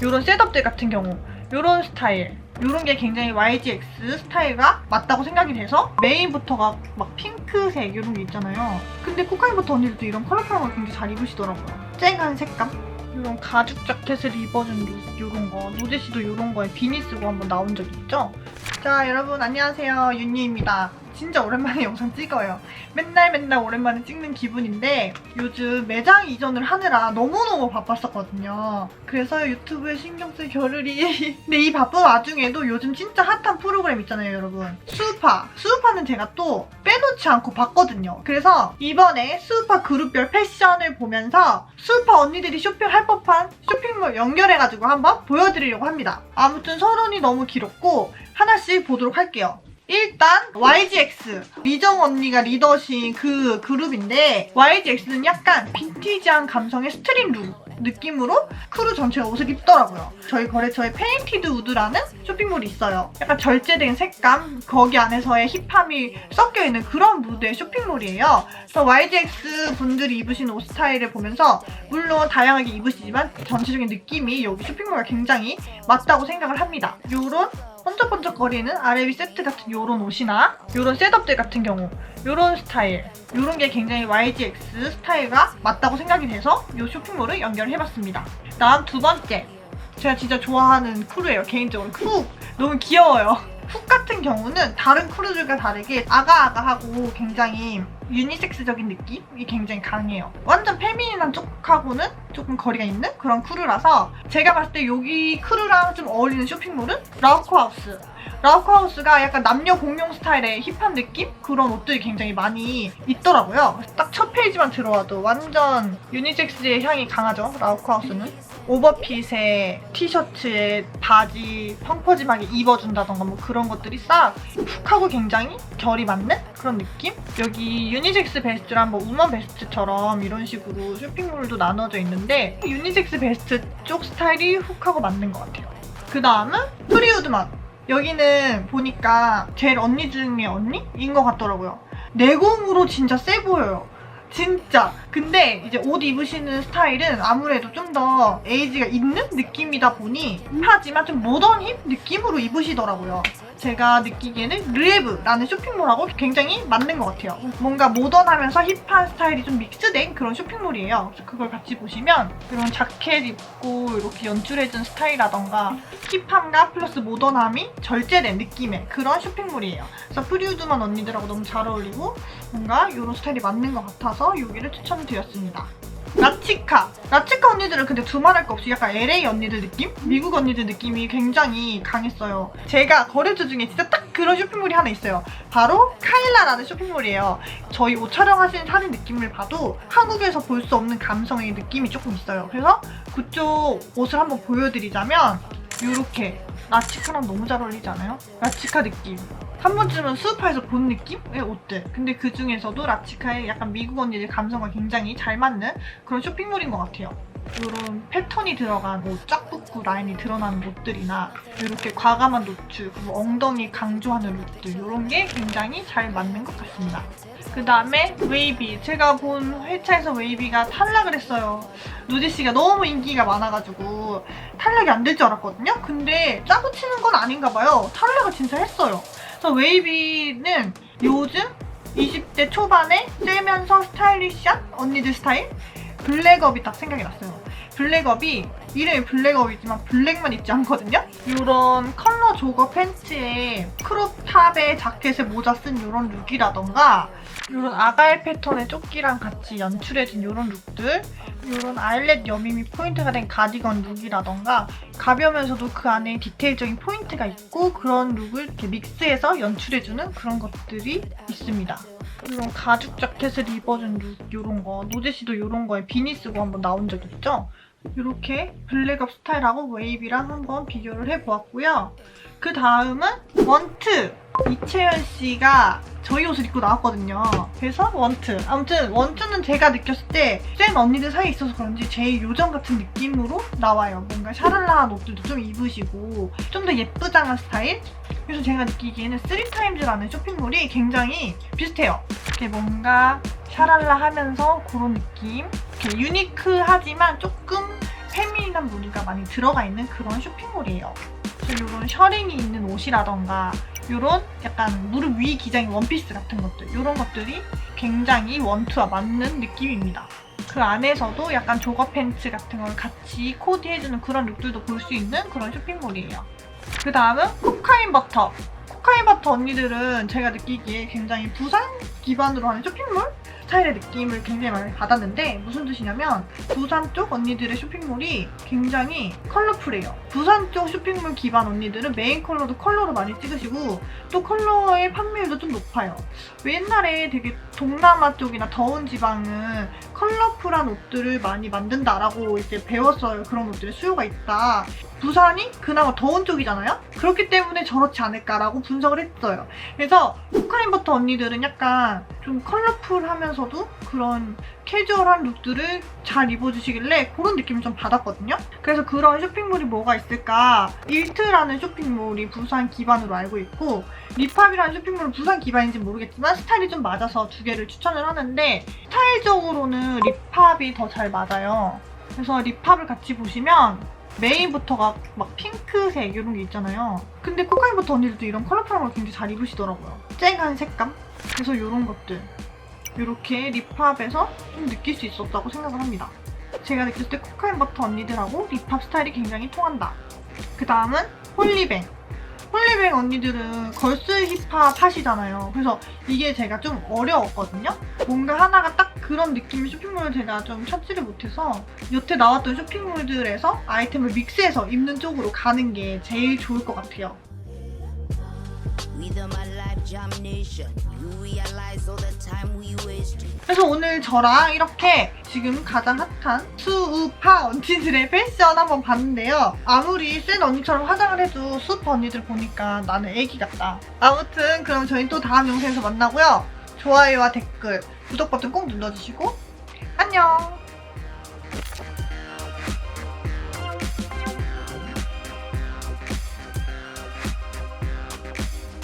이런 셋업들 같은 경우 이런 스타일 이런 게 굉장히 YGX 스타일과 맞다고 생각이 돼서 메인부터가 막 핑크색 이런 게 있잖아요. 근데 코카인부터 언니들도 이런 컬러풀한 걸 굉장히 잘 입으시더라고요. 쨍한 색감? 이런 가죽 자켓을 입어준 룩 이런 거 노제 씨도 이런 거에 비니 쓰고 한번 나온 적 있죠? 자 여러분 안녕하세요. 윤희입니다 진짜 오랜만에 영상 찍어요. 맨날 맨날 오랜만에 찍는 기분인데 요즘 매장 이전을 하느라 너무너무 바빴었거든요. 그래서 유튜브에 신경 쓸 겨를이 근데 이 바쁜 와중에도 요즘 진짜 핫한 프로그램 있잖아요 여러분. 수우파. 수우파는 제가 또 빼놓지 않고 봤거든요. 그래서 이번에 수우파 그룹별 패션을 보면서 수우파 언니들이 쇼핑할 법한 쇼핑몰 연결해가지고 한번 보여드리려고 합니다. 아무튼 서론이 너무 길었고 하나씩 보도록 할게요 일단 YGX 미정 언니가 리더신 그 그룹인데 YGX는 약간 빈티지한 감성의 스트릿 룩 느낌으로 크루 전체가 옷을 입더라고요. 저희 거래처에 페인티드 우드라는 쇼핑몰이 있어요. 약간 절제된 색감, 거기 안에서의 힙함이 섞여 있는 그런 무드의 쇼핑몰이에요. 그래서 YGX 분들이 입으신 옷 스타일을 보면서 물론 다양하게 입으시지만 전체적인 느낌이 여기 쇼핑몰과 굉장히 맞다고 생각을 합니다. 요런 번쩍번쩍거리는 아레비 세트 같은 요런 옷이나 요런 셋업들 같은 경우 요런 스타일 요런 게 굉장히 YGX 스타일과 맞다고 생각이 돼서 요 쇼핑몰을 연결해봤습니다. 다음 두 번째. 제가 진짜 좋아하는 크루예요 개인적으로. 훅 너무 귀여워요. 훅 같은 경우는 다른 크루들과 다르게 아가아가하고 굉장히 유니섹스적인 느낌이 굉장히 강해요. 완전 페미닌한 쪽하고는 조금 거리가 있는 그런 크루라서 제가 봤을 때 여기 크루랑 좀 어울리는 쇼핑몰은 라우코하우스. 라우코하우스가 약간 남녀 공용 스타일의 힙한 느낌? 그런 옷들이 굉장히 많이 있더라고요. 딱 첫 페이지만 들어와도 완전 유니섹스의 향이 강하죠, 라우코하우스는. 오버핏에 티셔츠에 바지 펑퍼짐하게 입어준다던가 뭐 그런 것들이 싹 훅하고 굉장히 결이 맞는 그런 느낌? 여기 유니섹스 베스트랑 뭐 우먼 베스트처럼 이런 식으로 쇼핑몰도 나눠져 있는데 유니섹스 베스트 쪽 스타일이 훅하고 맞는 것 같아요. 그 다음은 프리우드만 여기는 보니까 제일 언니 중에 언니인 것 같더라고요. 내공으로 진짜 세 보여요. 진짜. 근데 이제 옷 입으시는 스타일은 아무래도 좀 더 에이지가 있는 느낌이다 보니 하지만 좀 모던 힙 느낌으로 입으시더라고요. 제가 느끼기에는 르에브라는 쇼핑몰하고 굉장히 맞는 것 같아요. 뭔가 모던하면서 힙한 스타일이 좀 믹스된 그런 쇼핑몰이에요. 그걸 같이 보시면 이런 자켓 입고 이렇게 연출해준 스타일이라던가 힙함과 플러스 모던함이 절제된 느낌의 그런 쇼핑몰이에요. 그래서 프리우드만 언니들하고 너무 잘 어울리고 뭔가 이런 스타일이 맞는 것 같아서 여기를 추천드렸습니다. 라치카. 라치카 언니들은 근데 두말할 거 없이 약간 LA 언니들 느낌? 미국 언니들 느낌이 굉장히 강했어요. 제가 거래처 중에 진짜 딱 그런 쇼핑몰이 하나 있어요. 바로 카일라라는 쇼핑몰이에요. 저희 옷 촬영하시는 사진 느낌을 봐도 한국에서 볼 수 없는 감성의 느낌이 조금 있어요. 그래서 그쪽 옷을 한번 보여드리자면 이렇게 라치카랑 너무 잘 어울리지 않아요? 라치카 느낌. 한 번쯤은 수우파에서 본 느낌의 옷들. 근데 그 중에서도 라치카의 약간 미국 언니들 감성과 굉장히 잘 맞는 그런 쇼핑몰인 것 같아요. 이런 패턴이 들어간 옷, 쫙 붙고 라인이 드러나는 옷들이나 이렇게 과감한 노출, 그리고 엉덩이 강조하는 룩들 이런 게 굉장히 잘 맞는 것 같습니다. 그 다음에 웨이비. 제가 본 회차에서 웨이비가 탈락을 했어요. 누지 씨가 너무 인기가 많아가지고 탈락이 안 될 줄 알았거든요. 근데 짜고 치는 건 아닌가 봐요. 탈락을 진짜 했어요. 그래서 웨이비는 요즘 20대 초반에 쬐면서 스타일리시한 언니들 스타일? 블랙업이 딱 생각이 났어요. 블랙업이 이름이 블랙업이지만 블랙만 입지 않거든요? 이런 컬러 조거 팬츠에 크롭탑에 자켓에 모자 쓴 이런 룩이라던가 이런 아가일 패턴의 조끼랑 같이 연출해진 이런 룩들 이런 아일렛 여밈이 포인트가 된 가디건 룩이라던가 가벼우면서도 그 안에 디테일적인 포인트가 있고 그런 룩을 이렇게 믹스해서 연출해주는 그런 것들이 있습니다. 이런 가죽 자켓을 입어준 룩 이런 거 노제 씨도 이런 거에 비니 쓰고 한번 나온 적 있죠? 이렇게 블랙업 스타일하고 웨이비랑 한번 비교를 해보았고요. 그 다음은 원트 이채연 씨가 저희 옷을 입고 나왔거든요. 그래서 원트. 아무튼 원트는 제가 느꼈을 때센 언니들 사이에 있어서 그런지 제일 요정 같은 느낌으로 나와요. 뭔가 샤랄라한 옷들도 좀 입으시고 좀 더 예쁘장한 스타일? 그래서 제가 느끼기에는 쓰리타임즈라는 쇼핑몰이 굉장히 비슷해요. 이렇게 뭔가 샤랄라 하면서 그런 느낌. 유니크하지만 조금 셔링한 무늬가 많이 들어가 있는 그런 쇼핑몰이에요. 이런 셔링이 있는 옷이라던가 이런 약간 무릎 위 기장의 원피스 같은 것들 이런 것들이 굉장히 원투와 맞는 느낌입니다. 그 안에서도 약간 조거 팬츠 같은 걸 같이 코디해주는 그런 룩들도 볼 수 있는 그런 쇼핑몰이에요. 그 다음은 코카인 버터. 코카인 버터 언니들은 제가 느끼기에 굉장히 부산 기반으로 하는 쇼핑몰 스타일의 느낌을 굉장히 많이 받았는데 무슨 뜻이냐면 부산 쪽 언니들의 쇼핑몰이 굉장히 컬러풀해요. 부산 쪽 쇼핑몰 기반 언니들은 메인 컬러도 컬러로 많이 찍으시고 또 컬러의 판매율도 좀 높아요. 왜 옛날에 되게 동남아 쪽이나 더운 지방은 컬러풀한 옷들을 많이 만든다라고 이제 배웠어요. 그런 옷들의 수요가 있다. 부산이 그나마 더운 쪽이잖아요? 그렇기 때문에 저렇지 않을까라고 분석을 했어요. 그래서 포카인버터 언니들은 약간 좀 컬러풀하면서도 그런 캐주얼한 룩들을 잘 입어주시길래 그런 느낌을 좀 받았거든요. 그래서 그런 쇼핑몰이 뭐가 있을까? 일트라는 쇼핑몰이 부산 기반으로 알고 있고 리팝이라는 쇼핑몰은 부산 기반인지 모르겠지만 스타일이 좀 맞아서 두 개를 추천을 하는데 스타일적으로는 리팝이 더 잘 맞아요. 그래서 리팝을 같이 보시면 메인부터가 막 핑크색 이런 게 있잖아요. 근데 코카인부터 언니들도 이런 컬러풀한 걸 굉장히 잘 입으시더라고요. 쨍한 색감? 그래서 이런 것들. 이렇게 립합에서 좀 느낄 수 있었다고 생각을 합니다. 제가 느꼈을 때 코카인 버터 언니들하고 립합 스타일이 굉장히 통한다. 그 다음은 홀리뱅. 홀리뱅 언니들은 걸스 힙합 하시잖아요. 그래서 이게 제가 좀 어려웠거든요. 뭔가 하나가 딱 그런 느낌의 쇼핑몰을 제가 좀 찾지를 못해서 여태 나왔던 쇼핑몰들에서 아이템을 믹스해서 입는 쪽으로 가는 게 제일 좋을 것 같아요. 그래서 오늘 저랑 이렇게 지금 가장 핫한 수우파 언니들의 패션 한번 봤는데요. 아무리 센 언니처럼 화장을 해도 수우파 언니들 보니까 나는 애기 같다. 아무튼 그럼 저희 또 다음 영상에서 만나고요. 좋아요와 댓글, 구독 버튼 꼭 눌러주시고 안녕!